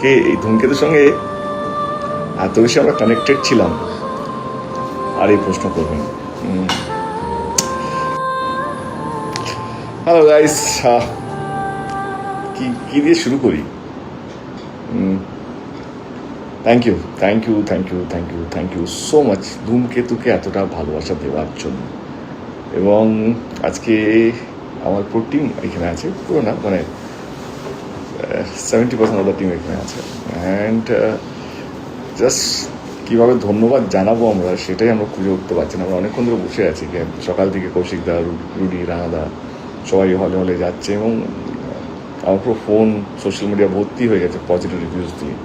কে? এই ধূমকেতুর সঙ্গে এত বেশি আমরা কানেক্টেড ছিলাম। আর এই প্রশ্ন করবেন। হ্যালো গাইস কি কি দিয়ে শুরু করি? Thank you thank you thank you thank you thank you so much ধূমকেতুকে এতটা ভালোবাসা দেওয়ার জন্য। এবং আজকে আমার পুরো টিম এখানে আছে, পুরো না মানে seventy percent of the team এখানে আছে অ্যান্ড জাস্ট কীভাবে ধন্যবাদ জানাব আমরা, সেটাই আমরা খুঁজে উঠতে পারছি না। আমরা অনেকক্ষণ ধরে বসে আছি সকাল থেকে কৌশিক দা রুডি রানাদা সবাই হলে হলে যাচ্ছে এবং আমার পুরো ফোন সোশ্যাল মিডিয়া ভর্তি হয়ে গেছে পজিটিভ রিভিউজ দিয়ে।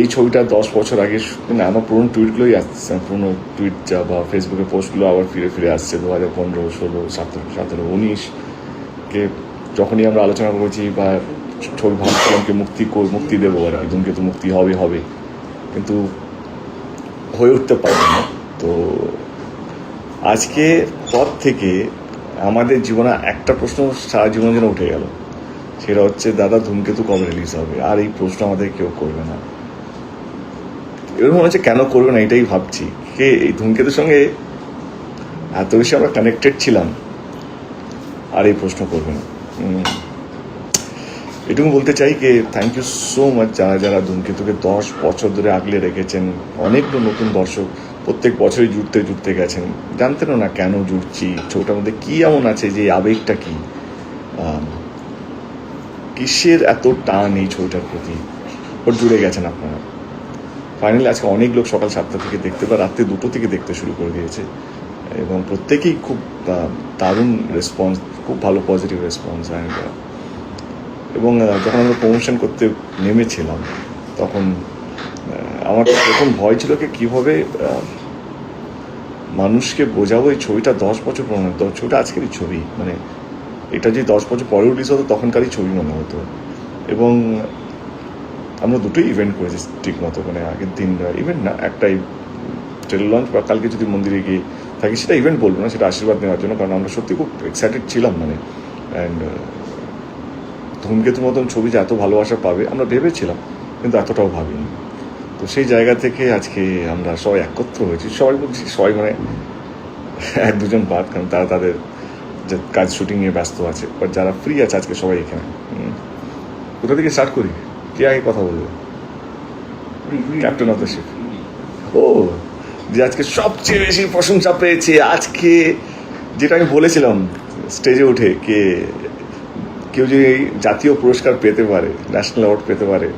এই ছবিটা দশ বছর আগে মানে আমার পুরনো টুইটগুলোই আসছে, পুরনো টুইট যা বা ফেসবুকে পোস্টগুলো আবার ফিরে ফিরে আসছে, দু হাজার পনেরো, ষোলো, সতেরো সতেরো, উনিশ, কে যখনই আমরা আলোচনা করেছি বা ছবি ভাবছিলাম কি মুক্তি মুক্তি দেবো আর কি ধূমকেতু মুক্তি হবে হবে। কিন্তু হয়ে উঠতে পারবে না। তো আজকে পর থেকে আমাদের জীবনে একটা প্রশ্ন সারা জীবন যেন উঠে গেল। সেটা হচ্ছে, দাদা, ধূমকেতু কবে রিলিজ হবে? আর এই প্রশ্ন আমাদের কেউ করবে না। এবার মনে হচ্ছে, কেন করবে না, এটাই ভাবছি। কে, এই ধূমকেতুর সঙ্গে এত বেশি আমরা কানেক্টেড ছিলাম, আর এই প্রশ্ন করবে না। এটুকু বলতে চাই যে থ্যাংক ইউ সো মাচ যারা যারা ধূমকেতুকে দশ বছর ধরে আগলে রেখেছেন অনেকগুলো নতুন দর্শক প্রত্যেক বছরই জুড়তে জুড়তে গেছেন। জানতেনও না কেন জুড়ছি ছবিটার মধ্যে কী এমন আছে যে আবেগটা কী? কিসের এত টান এই ছবিটার প্রতি? ওর জুড়ে গেছেন আপনারা। ফাইনালি আজকে অনেক লোক সকাল সাতটা থেকে দেখতে বা রাত্রে দুটো থেকে দেখতে শুরু করে দিয়েছে। এবং প্রত্যেকেই খুব দারুণ রেসপন্স খুব ভালো পজিটিভ রেসপন্স অ্যান্ড এবং যখন আমরা প্রমোশন করতে নেমেছিলাম, তখন আমার প্রথম ভয় ছিল কি, কীভাবে মানুষকে বোঝাবো এই ছবিটা দশ বছর পুরনো ছবিটা আজকেরই ছবি মানে এটা যে দশ বছর পরে রিলিজ হতো, তখনকারই ছবি মনে হতো। এবং, আমরা দুটোই ইভেন্ট করেছি ঠিক মতো মানে আগের দিন ইভেন্ট না, একটাই ট্রেলার লঞ্চ বা কালকে যদি মন্দিরে গিয়ে থাকি সেটা ইভেন্ট বলব না সেটা আশীর্বাদ নেওয়ার জন্য কারণ আমরা সত্যি খুব এক্সাইটেড ছিলাম মানে। অ্যান্ড ধূমকেতুর মতন ছবি যে এত ভালোবাসা পাবে আমরা ভেবেছিলাম কিন্তু এতটাও ভাবিনি। তো সেই জায়গা থেকে আজকে আমরা সবাই একত্র হয়েছি। সবাই বলছি সবাই মানে এক দুজন বাদ কারণ তারা তাদের যে কাজ শুটিং নিয়ে ব্যস্ত আছে বাট যারা ফ্রি আছে আজকে সবাই এখানে। কোথা থেকে স্টার্ট করি? কে আগে কথা বলবে? ক্যাপ্টেন অফ দ্য শিপ ও! যে আজকে সবচেয়ে বেশি প্রশংসা পেয়েছে, আজকে যেটা আমি বলেছিলাম স্টেজে উঠে, কে কেউ যদি জাতীয় পুরস্কার পেতে পারে ন্যাশনাল অ্যাওয়ার্ড পেতে পারে